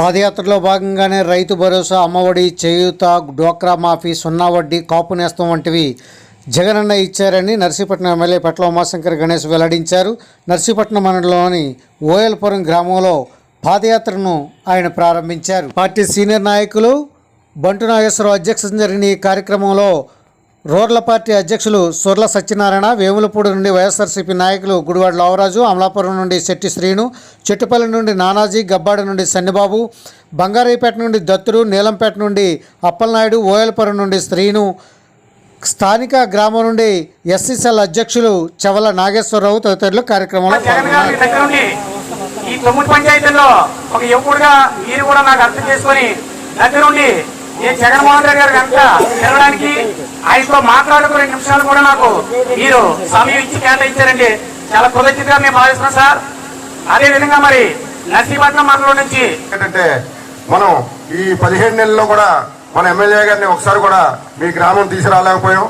పాదయాత్రలో భాగంగానే రైతు భరోసా అమ్మఒడి చేయూత డోక్రా మాఫీ సున్నా వడ్డీ కాపు నేస్తం వంటివి జగనన్న ఇచ్చారని నర్సీపట్నం ఎమ్మెల్యే పట్ల ఉమాశంకర్ గణేష్ వెల్లడించారు. నర్సీపట్నం మండలంలోని ఓయల్పురం గ్రామంలో పాదయాత్రను ఆయన ప్రారంభించారు. పార్టీ సీనియర్ నాయకులు బంటు నాగేశ్వరరావు అధ్యక్షతన జరిగిన ఈ కార్యక్రమంలో రోడ్ల పార్టీ అధ్యక్షులు సుర్ల సత్యనారాయణ వేములపూడి నుండి వైఎస్ఆర్సీపీ నాయకులు గుడివాడ లావరాజు అమలాపురం నుండి శెట్టి శ్రీను చెట్టుపల్లి నుండి నానాజీ గబ్బాడ నుండి సన్నిబాబు బంగారీపేట నుండి దత్తుడు నీలంపేట నుండి అప్పలనాయుడు ఓయలపురం నుండి శ్రీను స్థానిక గ్రామం నుండి ఎస్సీసీఎల్ అధ్యక్షులు చవల నాగేశ్వరరావు తదితరులు కార్యక్రమంలో ఈ తొమ్మిది పంచాయతీల్లో ఒక యువకుడుగా మీరు కూడా నాకు అర్థం చేసుకొని దగ్గరుండి ఏ జగన్మోహన్ రెడ్డి గారు కనుక తిరగడానికి ఆయనతో మాట్లాడుకు రెండు నిమిషాలు కూడా నాకు మీరు సమయం ఇచ్చి కేటాయించారండి. చాలా కృతజ్ఞతగా మేము భావిస్తున్నాం సార్. అదే విధంగా మరి నర్సీపట్నం మండలం నుంచి ఏంటంటే మనం ఈ పదిహేడు నెలల్లో కూడా మన ఎమ్మెల్యే గారిని ఒకసారి కూడా మీ గ్రామం తీసుకురాలేకపోయాం.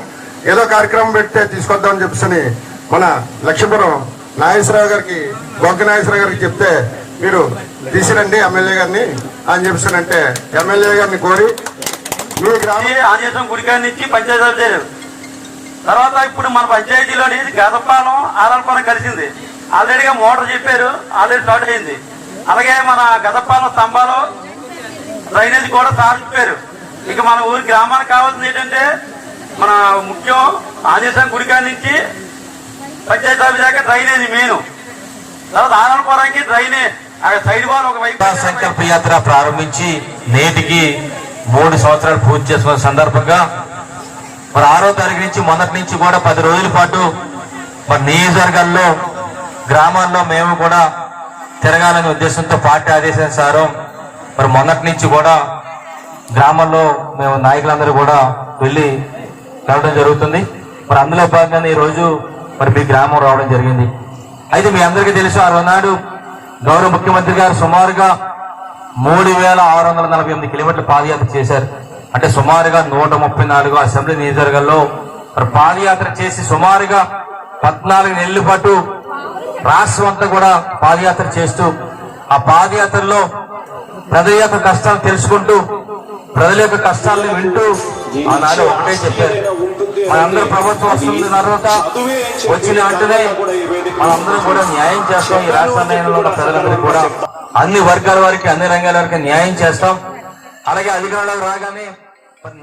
ఏదో కార్యక్రమం పెడితే తీసుకొద్దామని చెప్పని మన లక్ష్మీపురం నాగేశ్వరరావు గారికి గొగ్గ నాగేశ్వరరావు గారికి చెప్తే మీరు తీసిరండి ఎమ్మెల్యే గారిని అని చెప్పానంటే ఎమ్మెల్యే గారిని కోరి మీ గ్రామం ఆదేశం గుడికాడి నుంచి పంచాయతీ తర్వాత ఇప్పుడు మన పంచాయతీలోని గదపాలెం ఆరాలపాలెం కలిసింది. ఆల్రెడీగా మోటార్ చెప్పారు ఆల్రెడీ స్టార్ట్ అయింది. అలాగే మన గదపాలెం స్తంభాలు డ్రైనేజ్ కూడా సార్ చెప్పారు. ఇక మన ఊరి గ్రామానికి కావాల్సింది ఏంటంటే మన ముఖ్యం ఆదేశం గుడికాడి నుంచి పంచాయతీ ఆఫీస్ దాకా డ్రైనేజ్ మెయిన్. తర్వాత ఆరాలపురానికి డ్రైనేజ్. ఒక సంకల్ప యాత్ర ప్రారంభించి నేటికి మూడు సంవత్సరాలు పూర్తి చేసుకున్న సందర్భంగా మరి ఆరో తారీఖు నుంచి మొదటి నుంచి కూడా పది రోజుల పాటు మరి నియోజకవర్గాల్లో గ్రామాల్లో మేము కూడా తిరగాలనే ఉద్దేశంతో పార్టీ ఆదేశానుసారం మరి మొన్నటి నుంచి కూడా గ్రామాల్లో మేము నాయకులందరూ కూడా వెళ్ళి కలవడం జరుగుతుంది. మరి అందులో భాగంగానే ఈ రోజు మరి మీ గ్రామం రావడం జరిగింది. అయితే మీ అందరికీ తెలుసు ఆ రోజు గౌరవ ముఖ్యమంత్రి గారు సుమారుగా మూడు వేల ఆరు వందల నలభై ఎనిమిది కిలోమీటర్ల పాదయాత్ర చేశారు. అంటే సుమారుగా నూట ముప్పై నాలుగు అసెంబ్లీ నియోజకవర్గాల్లో మరి పాదయాత్ర చేసి సుమారుగా పద్నాలుగు నెలల పాటు రాష్ట్రం అంతా కూడా పాదయాత్ర చేస్తూ ఆ పాదయాత్రలో ప్రజల యొక్క కష్టాలు తెలుసుకుంటూ ప్రజల యొక్క కష్టాలను వింటూ ఆనాడు ఒకటే చెప్పారు. మనందరూ ప్రభుత్వం వస్తుంది తర్వాత వచ్చిన వెంటనే మనందరూ కూడా న్యాయం చేస్తాం. ఈ రాష్ట్రంలో ఉన్న ప్రజలందరికీ కూడా అన్ని వర్గాల వారికి అన్ని రంగాల వారికి న్యాయం చేస్తాం. అలాగే అధికారులకు రాగానే మరి